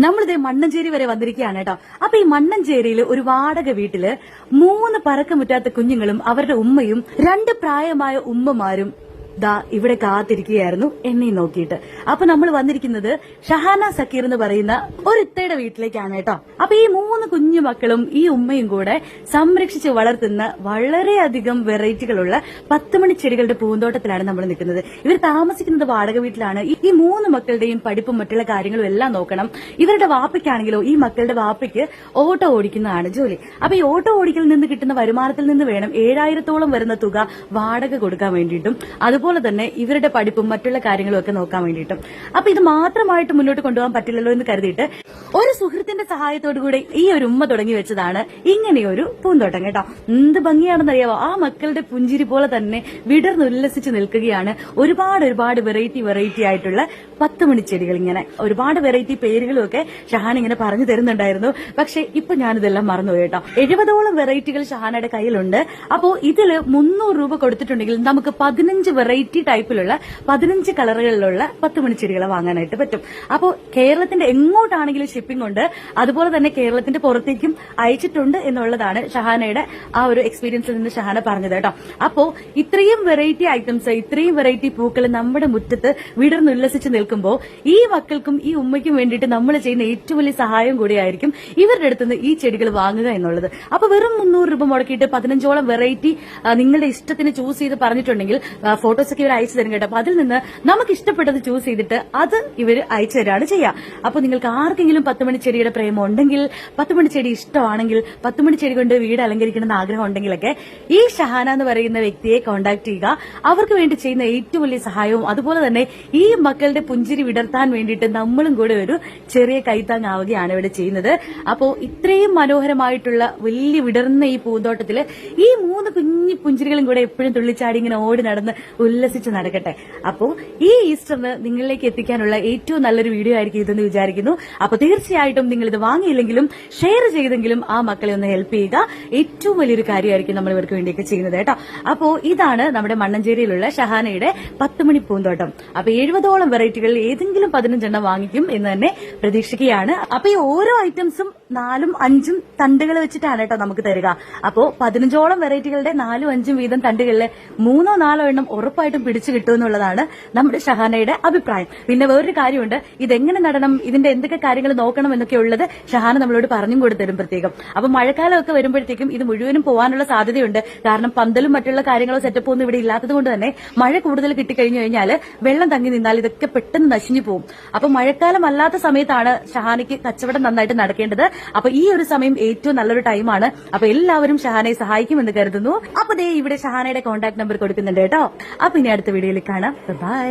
നമ്മളിതേ മണ്ണഞ്ചേരി വരെ വന്നിരിക്കുകയാണ് കേട്ടോ. അപ്പൊ ഈ മണ്ണഞ്ചേരിയിൽ ഒരു വാടക വീട്ടിൽ മൂന്ന് പറക്കമുറ്റാത്ത കുഞ്ഞുങ്ങളും അവരുടെ ഉമ്മയും രണ്ട് പ്രായമായ ഉമ്മമാരും ദാ ഇവിടെ കാത്തിരിക്കുകയായിരുന്നു എന്നെ നോക്കിയിട്ട്. അപ്പൊ നമ്മൾ വന്നിരിക്കുന്നത് ഷഹാന സക്കീർ എന്ന് പറയുന്ന ഒരു ഇത്തയുടെ വീട്ടിലേക്കാണ് കേട്ടോ. അപ്പൊ ഈ മൂന്ന് കുഞ്ഞു മക്കളും ഈ ഉമ്മയും കൂടെ സംരക്ഷിച്ച് വളർത്തുന്ന വളരെയധികം വെറൈറ്റികളുള്ള പത്ത് മണി ചെടികളുടെ പൂന്തോട്ടത്തിലാണ് നമ്മൾ നിൽക്കുന്നത്. ഇവർ താമസിക്കുന്നത് വാടക വീട്ടിലാണ്. ഈ മൂന്ന് മക്കളുടെയും പഠിപ്പും മറ്റുള്ള കാര്യങ്ങളും എല്ലാം നോക്കണം. ഇവരുടെ വാപ്പയ്ക്കാണെങ്കിലോ ഈ മക്കളുടെ വാപ്പയ്ക്ക് ഓട്ടോ ഓടിക്കുന്നതാണ് ജോലി. അപ്പൊ ഈ ഓട്ടോ ഓടിക്കൽ നിന്ന് കിട്ടുന്ന വരുമാനത്തിൽ നിന്ന് വേണം ഏഴായിരത്തോളം വരുന്ന തുക വാടക കൊടുക്കാൻ വേണ്ടിയിട്ടും. അതുപോലെ തന്നെ ഇവരുടെ പഠിപ്പും മറ്റുള്ള കാര്യങ്ങളും ഒക്കെ നോക്കാൻ വേണ്ടിയിട്ടും. അപ്പൊ ഇത് മാത്രമായിട്ട് മുന്നോട്ട് കൊണ്ടുപോകാൻ പറ്റില്ലല്ലോ എന്ന് കരുതിയിട്ട് ഒരു സുഹൃത്തിന്റെ സഹായത്തോടു കൂടി ഈ ഒരു ഉമ്മ തുടങ്ങി വെച്ചതാണ് ഇങ്ങനെയൊരു പൂന്തോട്ടം കേട്ടോ. എന്ത് ഭംഗിയാണെന്നറിയാവോ? ആ മക്കളുടെ പുഞ്ചിരി പോലെ തന്നെ വിടർന്നുല്ലസിച്ച് നിൽക്കുകയാണ്. ഒരുപാട് ഒരുപാട് വെറൈറ്റി വെറൈറ്റി ആയിട്ടുള്ള പത്ത് ചെടികൾ ഇങ്ങനെ. ഒരുപാട് വെറൈറ്റി പേരുകളും ഒക്കെ ഷഹാൻ ഇങ്ങനെ പറഞ്ഞു തരുന്നുണ്ടായിരുന്നു. പക്ഷെ ഇപ്പൊ ഞാനിതെല്ലാം മറന്നുപോയി കേട്ടോ. എഴുപതോളം വെറൈറ്റികൾ ഷഹാനയുടെ കയ്യിലുണ്ട്. അപ്പോ ഇതിൽ മുന്നൂറ് രൂപ കൊടുത്തിട്ടുണ്ടെങ്കിൽ നമുക്ക് പതിനഞ്ച് വെറൈറ്റി ടൈപ്പിലുള്ള പതിനഞ്ച് കളറുകളിലുള്ള പത്ത് മണിച്ചെടികളെ വാങ്ങാനായിട്ട് പറ്റും. അപ്പോൾ കേരളത്തിന്റെ എങ്ങോട്ടാണെങ്കിലും ഷിപ്പിംഗ് ഉണ്ട്. അതുപോലെ തന്നെ കേരളത്തിന്റെ പുറത്തേക്കും അയച്ചിട്ടുണ്ട് എന്നുള്ളതാണ് ഷഹാനയുടെ ആ ഒരു എക്സ്പീരിയൻസിൽ നിന്ന് ഷഹാന പറഞ്ഞത് കേട്ടോ. അപ്പോൾ ഇത്രയും വെറൈറ്റി ഐറ്റംസ് ഇത്രയും വെറൈറ്റി പൂക്കൾ നമ്മുടെ മുറ്റത്ത് വിടർന്നുല്ലസിച്ച് നിൽക്കുമ്പോൾ ഈ മക്കൾക്കും ഈ ഉമ്മയ്ക്കും വേണ്ടിയിട്ട് നമ്മൾ ചെയ്യുന്ന ഏറ്റവും വലിയ സഹായം കൂടിയായിരിക്കും ഇവരുടെ അടുത്തുനിന്ന് ഈ ചെടികൾ വാങ്ങുക എന്നുള്ളത്. അപ്പോൾ വെറും മുന്നൂറ് രൂപ മുടക്കിയിട്ട് പതിനഞ്ചോളം വെറൈറ്റി നിങ്ങളുടെ ഇഷ്ടത്തിന് ചൂസ് ചെയ്ത് പറഞ്ഞിട്ടുണ്ടെങ്കിൽ ഫോട്ടോസ് ഒക്കെ ഇവർ അയച്ചു തരും കേട്ടോ. അപ്പൊ അതിൽ നിന്ന് നമുക്ക് ഇഷ്ടപ്പെട്ടത് ചൂസ് ചെയ്തിട്ട് അത് ഇവർ അയച്ചു തരാണ് ചെയ്യുക അപ്പൊ നിങ്ങൾക്ക് ആർക്കെങ്കിലും പത്തുമണി ചെടിയുടെ പ്രേമം ഉണ്ടെങ്കിൽ പത്തുമണി ചെടി ഇഷ്ടമാണെങ്കിൽ പത്തുമണി ചെടി കൊണ്ട് വീട് അലങ്കരിക്കണമെന്ന് ആഗ്രഹം ഉണ്ടെങ്കിലൊക്കെ ഈ ഷഹാന എന്ന് പറയുന്ന വ്യക്തിയെ കോൺടാക്ട് ചെയ്യുക. അവർക്ക് വേണ്ടി ചെയ്യുന്ന ഏറ്റവും വലിയ സഹായവും അതുപോലെ തന്നെ ഈ മക്കളുടെ പുഞ്ചിരി വിടർത്താൻ വേണ്ടിയിട്ട് നമ്മളും കൂടെ ഒരു ചെറിയ കൈത്താങ്ങാവുകയാണ് ഇവിടെ ചെയ്യുന്നത്. അപ്പോ ഇത്രയും മനോഹരമായിട്ടുള്ള വലിയ വിടർന്ന ഈ പൂന്തോട്ടത്തിൽ ഈ മൂന്ന് കുഞ്ഞു പുഞ്ചിരികളും കൂടെ എപ്പോഴും തുള്ളിച്ചാടി ഇങ്ങനെ ഓടി നടന്ന് ഉല്ലസിച്ച് നടക്കട്ടെ. അപ്പോ ഈ ഈസ്റ്ററിന് നിങ്ങളിലേക്ക് എത്തിക്കാനുള്ള ഏറ്റവും നല്ലൊരു വീഡിയോ ആയിരിക്കും ഇതെന്ന് വിചാരിക്കുന്നു. അപ്പൊ തീർച്ചയായിട്ടും നിങ്ങൾ ഇത് വാങ്ങിയില്ലെങ്കിലും ഷെയർ ചെയ്തെങ്കിലും ആ മക്കളെ ഒന്ന് ഹെൽപ്പ് ചെയ്യുക. ഏറ്റവും വലിയൊരു കാര്യമായിരിക്കും നമ്മൾ ഇവർക്ക് വേണ്ടിയൊക്കെ ചെയ്യുന്നത് കേട്ടോ. അപ്പോ ഇതാണ് നമ്മുടെ മണ്ണഞ്ചേരിയിലുള്ള ഷഹാനയുടെ പത്ത് മണി പൂന്തോട്ടം. അപ്പൊ എഴുപതോളം വെറൈറ്റികളിൽ ഏതെങ്കിലും പതിനഞ്ചെണ്ണം വാങ്ങിക്കും എന്ന് തന്നെ പ്രതീക്ഷിക്കുകയാണ്. അപ്പൊ ഈ ഓരോ ഐറ്റംസും നാലും അഞ്ചും തണ്ടുകൾ വെച്ചിട്ടാണ് കേട്ടോ നമുക്ക് തരിക. അപ്പോ പതിനഞ്ചോളം വെറൈറ്റികളുടെ നാലും അഞ്ചും വീതം തണ്ടുകളിലെ മൂന്നോ നാലോ എണ്ണം ഉറപ്പായിട്ടും പിടിച്ചു കിട്ടുമെന്നുള്ളതാണ് നമ്മുടെ ഷഹാനയുടെ അഭിപ്രായം. പിന്നെ വേറൊരു കാര്യമുണ്ട്. ഇതെങ്ങനെ നടണം? ഇതിന്റെ എന്തൊക്കെ കാര്യങ്ങൾ നോക്കണം എന്നൊക്കെ ഉള്ളത് ഷഹാന നമ്മളോട് പറഞ്ഞും കൊടുത്തരും തരും പ്രത്യേകം. അപ്പൊ മഴക്കാലമൊക്കെ വരുമ്പോഴത്തേക്കും ഇത് മുഴുവനും പോകാനുള്ള സാധ്യതയുണ്ട്. കാരണം പന്തലും മറ്റുള്ള കാര്യങ്ങളോ സെറ്റപ്പോ ഒന്നും ഇവിടെ ഇല്ലാത്തത് കൊണ്ട് തന്നെ മഴ കൂടുതൽ കിട്ടിക്കഴിഞ്ഞു കഴിഞ്ഞാൽ വെള്ളം തങ്ങി നിന്നാൽ ഇതൊക്കെ പെട്ടെന്ന് നശിഞ്ഞു പോകും അപ്പൊ മഴക്കാലം അല്ലാത്ത സമയത്താണ് ഷഹാനയ്ക്ക് കച്ചവടം നന്നായിട്ട് നടക്കേണ്ടത്. അപ്പൊ ഈ ഒരു സമയം ഏറ്റവും നല്ലൊരു ടൈമാണ്. അപ്പൊ എല്ലാവരും ഷഹാനയെ സഹായിക്കുമെന്ന് കരുതുന്നു. അപ്പൊ ദേ ഇവിടെ ഷഹാനയുടെ കോൺടാക്ട് നമ്പർ കൊടുക്കുന്നുണ്ട് കേട്ടോ. അപ്പൊ ഇനി അടുത്ത വീഡിയോയിൽ കാണാം. ബൈ